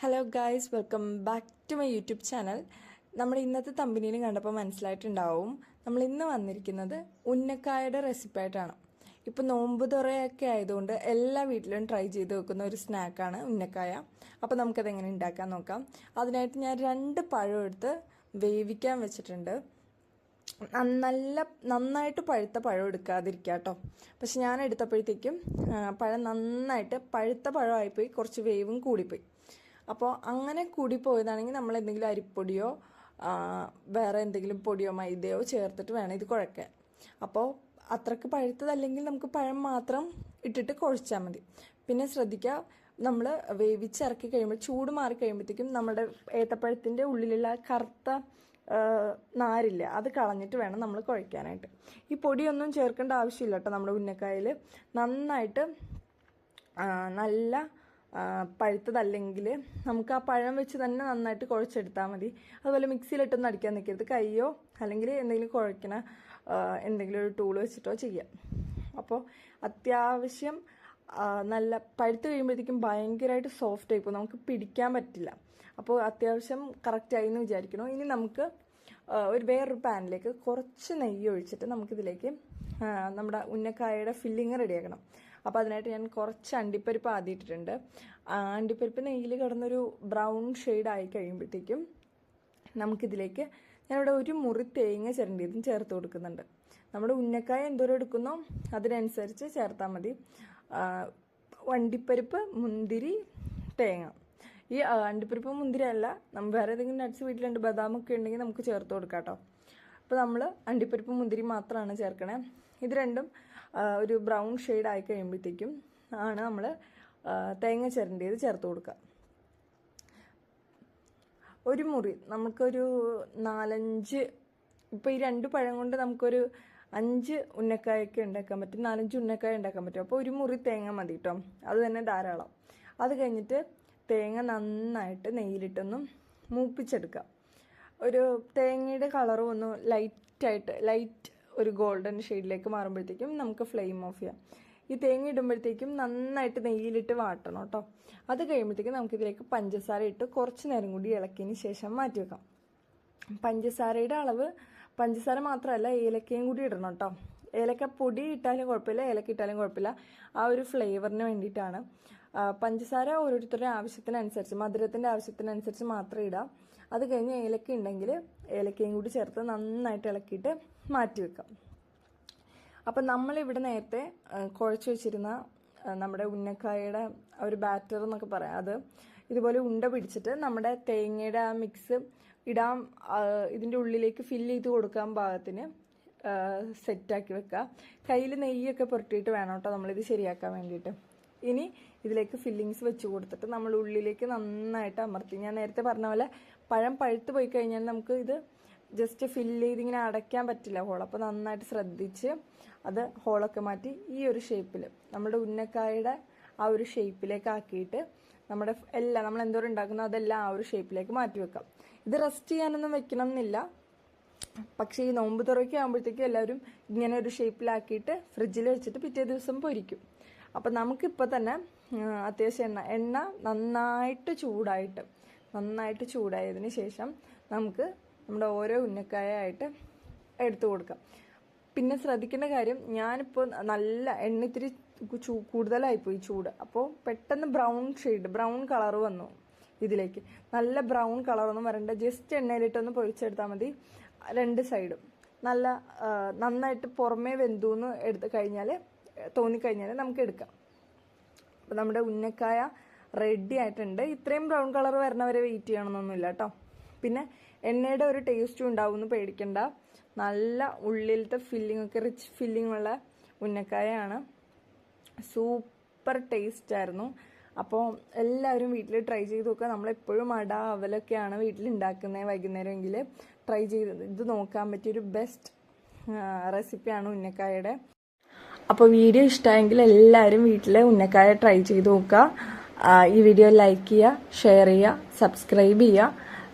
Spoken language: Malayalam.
Hello guys welcome back to my YouTube channel നമ്മൾ ഇന്നത്തെ തമ്പനിയിൽ കണ്ടപ്പോൾ മനസ്സിലായിട്ടുണ്ടാവും. നമ്മൾ ഇന്ന് വന്നിരിക്കുന്നത് ഉന്നക്കായുടെ റെസിപ്പി ആയിട്ടാണ്. ഇപ്പോൾ നോമ്പ് തുറയൊക്കെ ആയതുകൊണ്ട് എല്ലാ വീട്ടിലും ട്രൈ ചെയ്ത് വെക്കുന്ന ഒരു സ്നാക്കാണ് ഉന്നക്കായ. അപ്പോൾ നമുക്കത് എങ്ങനെ ഉണ്ടാക്കാൻ നോക്കാം. അതിനായിട്ട് ഞാൻ രണ്ട് പഴം എടുത്ത് വേവിക്കാൻ വെച്ചിട്ടുണ്ട്. നല്ല നന്നായിട്ട് പഴുത്ത പഴം എടുക്കാതിരിക്കുക കേട്ടോ. പക്ഷെ ഞാൻ എടുത്തപ്പോഴത്തേക്കും പഴം നന്നായിട്ട് പഴുത്ത പഴമായിപ്പോയി കുറച്ച് വേവും കൂടിപ്പോയി. അപ്പോൾ അങ്ങനെ കൂടി പോയതാണെങ്കിൽ നമ്മൾ എന്തെങ്കിലും അരിപ്പൊടിയോ വേറെ എന്തെങ്കിലും പൊടിയോ മൈദയോ ചേർത്തിട്ട് വേണം ഇത് കുഴക്കാൻ. അപ്പോൾ അത്രയ്ക്ക് പഴുത്തതല്ലെങ്കിൽ നമുക്ക് പഴം മാത്രം ഇട്ടിട്ട് കുഴച്ചാൽ മതി. പിന്നെ ശ്രദ്ധിക്കുക നമ്മൾ വേവിച്ചിറക്കി കഴിയുമ്പോൾ ചൂട് മാറി കഴിയുമ്പോഴത്തേക്കും നമ്മുടെ ഏത്തപ്പഴത്തിന്റെ ഉള്ളിലുള്ള കറുത്ത നാരില്ല അത് കളഞ്ഞിട്ട് വേണം നമ്മൾ കുഴയ്ക്കാനായിട്ട് ഈ പൊടിയൊന്നും ചേർക്കേണ്ട ആവശ്യമില്ല കേട്ടോ നമ്മുടെ ഉന്നക്കായിൽ നന്നായിട്ട് നല്ല പഴുത്തതല്ലെങ്കിൽ നമുക്ക് ആ പഴം വെച്ച് തന്നെ നന്നായിട്ട് കുഴച്ചെടുത്താൽ മതി. അതുപോലെ മിക്സിയിലിട്ടൊന്നും അടിക്കാൻ നിൽക്കരുത്. കൈയോ അല്ലെങ്കിൽ എന്തെങ്കിലും കുഴക്കണ എന്തെങ്കിലും ഒരു ടൂൾ വെച്ചിട്ടോ ചെയ്യാം. അപ്പോൾ അത്യാവശ്യം നല്ല പഴുത്ത് കഴിയുമ്പോഴത്തേക്കും ഭയങ്കരമായിട്ട് സോഫ്റ്റ് ആയി പോകും. നമുക്ക് പിടിക്കാൻ പറ്റില്ല. അപ്പോൾ അത്യാവശ്യം കറക്റ്റായി എന്ന് വിചാരിക്കണം ഇനി നമുക്ക് ഒരു വേറൊരു പാനിലേക്ക് കുറച്ച് നെയ്യ് ഒഴിച്ചിട്ട് നമുക്കിതിലേക്ക് നമ്മുടെ ഉന്നക്കായയുടെ ഫില്ലിങ് റെഡിയാക്കണം അപ്പോൾ അതിനായിട്ട് ഞാൻ കുറച്ച് അണ്ടിപ്പരിപ്പ് ആദ്യം ഇട്ടിട്ടുണ്ട്. അണ്ടിപ്പരിപ്പ് നെയ്യിൽ കിടന്നൊരു ബ്രൗൺ ഷെയ്ഡ് ആയി കഴിയുമ്പോഴത്തേക്കും നമുക്കിതിലേക്ക് ഞാനിവിടെ ഒരു മുറി തേങ്ങ ചിരണ്ടിയതും ചേർത്ത് കൊടുക്കുന്നുണ്ട്. നമ്മുടെ ഉന്നക്കായ എന്തോരം എടുക്കുന്നോ അതിനനുസരിച്ച് ചേർത്താൽ മതി. വണ്ടിപ്പരിപ്പ് മുന്തിരി തേങ്ങ. ഈ അണ്ടിപ്പരിപ്പ് മുന്തിരി അല്ല നമ്മൾ വേറെ ഏതെങ്കിലും നട്ട്സ് വീട്ടിലുണ്ട് ബദാമൊക്കെ ഉണ്ടെങ്കിൽ നമുക്ക് ചേർത്ത് കൊടുക്കാം കേട്ടോ. അപ്പോൾ നമ്മൾ അണ്ടിപ്പരിപ്പ് മുന്തിരി മാത്രമാണ് ചേർക്കണേ. ഇത് രണ്ടും ഒരു ബ്രൗൺ ഷെയ്ഡ് ആയി കഴിയുമ്പോഴത്തേക്കും ആണ് നമ്മൾ തേങ്ങ ചിരണ്ടിയത് ചേർത്ത് കൊടുക്കുക ഒരു മുറി നമുക്കൊരു നാലഞ്ച് ഇപ്പോൾ ഈ രണ്ട് പഴം കൊണ്ട് നമുക്കൊരു അഞ്ച് ഉന്നക്കായൊക്കെ ഉണ്ടാക്കാൻ പറ്റും നാലഞ്ച് ഉന്നക്കായ ഉണ്ടാക്കാൻ പറ്റും. അപ്പോൾ ഒരു മുറി തേങ്ങ മതി കേട്ടോ അത് തന്നെ ധാരാളം. അത് കഴിഞ്ഞിട്ട് തേങ്ങ നന്നായിട്ട് നെയ്യിലിട്ടൊന്നും മൂപ്പിച്ചെടുക്കുക ഒരു തേങ്ങയുടെ കളറും ഒന്ന് ലൈറ്റായിട്ട് ലൈറ്റ് ഒരു ഗോൾഡൻ ഷെയ്ഡിലേക്ക് മാറുമ്പോഴത്തേക്കും നമുക്ക് ഫ്ലെയിം ഓഫ് ചെയ്യാം. ഈ തേങ്ങ ഇടുമ്പോഴത്തേക്കും നന്നായിട്ട് നെയ്യിലിട്ട് വാട്ടണം കേട്ടോ. അത് കഴിയുമ്പോഴത്തേക്കും നമുക്കിതിലേക്ക് പഞ്ചസാര ഇട്ട് കുറച്ച് നേരം കൂടി ഇളക്കിയതിന് ശേഷം മാറ്റി വെക്കാം. പഞ്ചസാരയുടെ അളവ് പഞ്ചസാര മാത്രമല്ല ഏലക്കയും കൂടി ഇടണം കേട്ടോ. ഏലക്ക പൊടി ഇട്ടാലും കുഴപ്പമില്ല ഏലക്ക ഇട്ടാലും കുഴപ്പമില്ല. ആ ഒരു ഫ്ലേവറിന് വേണ്ടിയിട്ടാണ്. പഞ്ചസാര ഓരോരുത്തരുടെ ആവശ്യത്തിനനുസരിച്ച് മധുരത്തിന്റെ ആവശ്യത്തിനനുസരിച്ച് മാത്രം ഇടാം. അത് കഴിഞ്ഞ് ഏലക്ക ഉണ്ടെങ്കിൽ ഏലക്കയും കൂടി ചേർത്ത് നന്നായിട്ട് ഇളക്കിയിട്ട് മാറ്റി വെക്കാം. അപ്പം നമ്മളിവിടെ നേരത്തെ കുഴച്ച് വെച്ചിരുന്ന നമ്മുടെ ഉന്നക്കായയുടെ ഒരു ബാറ്റർ എന്നൊക്കെ പറയാം. അത് ഇതുപോലെ ഉണ്ട പിടിച്ചിട്ട് നമ്മുടെ തേങ്ങയുടെ ആ മിക്സ് ഇടാൻ ഇതിന്റെ ഉള്ളിലേക്ക് ഫില്ല് ചെയ്ത് കൊടുക്കാൻ പാകത്തിന് സെറ്റാക്കി വെക്കുക. കയ്യിൽ നെയ്യൊക്കെ പുരട്ടിയിട്ട് വേണം കേട്ടോ നമ്മളിത് ശരിയാക്കാൻ വേണ്ടിയിട്ട്. ഇനി ഇതിലേക്ക് ഫില്ലിങ്സ് വെച്ച് കൊടുത്തിട്ട് നമ്മൾ ഉള്ളിലേക്ക് നന്നായിട്ട് അമർത്തി. ഞാൻ നേരത്തെ പറഞ്ഞ പോലെ പഴം പഴുത്ത് പോയി കഴിഞ്ഞാൽ നമുക്ക് ഇത് ജസ്റ്റ് ഫില്ല് ചെയ്ത് ഇങ്ങനെ അടയ്ക്കാൻ പറ്റില്ല. ഹോൾ അപ്പോൾ നന്നായിട്ട് ശ്രദ്ധിച്ച് അത് ഹോളൊക്കെ മാറ്റി ഈ ഒരു ഷേപ്പിൽ നമ്മുടെ ഉന്നക്കായുടെ ആ ഒരു ഷേപ്പിലേക്ക് ആക്കിയിട്ട് നമ്മുടെ എല്ലാം നമ്മൾ എന്തോരം ഉണ്ടാക്കുന്നോ അതെല്ലാം ആ ഒരു ഷേപ്പിലേക്ക് മാറ്റി വെക്കാം. ഇത് റെസ്റ്റ് ചെയ്യാനൊന്നും വെക്കണം എന്നില്ല പക്ഷേ ഈ നോമ്പ് തുറയ്ക്ക് ആകുമ്പോഴത്തേക്കും എല്ലാവരും ഇങ്ങനെ ഒരു ഷേപ്പിലാക്കിയിട്ട് ഫ്രിഡ്ജിൽ വെച്ചിട്ട് പിറ്റേ ദിവസം പൊരിക്കും. അപ്പം നമുക്കിപ്പോൾ തന്നെ അത്യാവശ്യം എണ്ണ എണ്ണ നന്നായിട്ട് ചൂടായിട്ട് നന്നായിട്ട് ചൂടായതിന് ശേഷം നമുക്ക് നമ്മുടെ ഓരോ ഉന്നക്കായ ആയിട്ട് എടുത്തു കൊടുക്കാം. പിന്നെ ശ്രദ്ധിക്കേണ്ട കാര്യം ഞാനിപ്പോൾ നല്ല എണ്ണ ഇത്തിരി കൂടുതലായിപ്പോയി ചൂട്. അപ്പോൾ പെട്ടെന്ന് ബ്രൗൺ ഷെയ്ഡ് ബ്രൗൺ കളർ വന്നു ഇതിലേക്ക്. നല്ല ബ്രൗൺ കളറൊന്നും വരണ്ട ജസ്റ്റ് എണ്ണയിലിട്ടൊന്ന് പൊരിച്ചെടുത്താൽ മതി. രണ്ട് സൈഡും. നല്ല നന്നായിട്ട് പുറമേ വെന്തു എന്ന് എടുത്ത് കഴിഞ്ഞാൽ തോന്നിക്കഴിഞ്ഞാൽ നമുക്ക് എടുക്കാം. അപ്പോൾ നമ്മുടെ ഉന്നക്കായ റെഡി ആയിട്ടുണ്ട്. ഇത്രയും ബ്രൗൺ കളർ വരണവരെ വെയിറ്റ് ചെയ്യണമെന്നൊന്നുമില്ല കേട്ടോ. പിന്നെ എണ്ണയുടെ ഒരു ടേസ്റ്റും ഉണ്ടാവും എന്ന് പേടിക്കണ്ട. നല്ല ഉള്ളിലത്തെ ഫില്ലിംഗ് ഒക്കെ റിച്ച് ഫില്ലിംഗ് ഉള്ള ഉന്നക്കായാണ്. സൂപ്പർ ടേസ്റ്റ് ആയിരുന്നു. അപ്പോൾ എല്ലാവരും വീട്ടിൽ ട്രൈ ചെയ്ത് നോക്കുക. നമ്മളെപ്പോഴും അട അവലൊക്കെയാണ് വീട്ടിൽ ഉണ്ടാക്കുന്നത് വൈകുന്നേരമെങ്കിൽ ട്രൈ ചെയ്ത് ഇത് നോക്കാൻ പറ്റിയൊരു ബെസ്റ്റ് റെസിപ്പിയാണ് ഉന്നക്കായയുടെ. അപ്പോൾ വീഡിയോ ഇഷ്ടമായെങ്കിൽ എല്ലാവരും വീട്ടിൽ ഉന്നക്കായ ട്രൈ ചെയ്ത് നോക്കുക. ഈ വീഡിയോ ലൈക്ക് ചെയ്യുക ഷെയർ ചെയ്യുക സബ്സ്ക്രൈബ് ചെയ്യുക.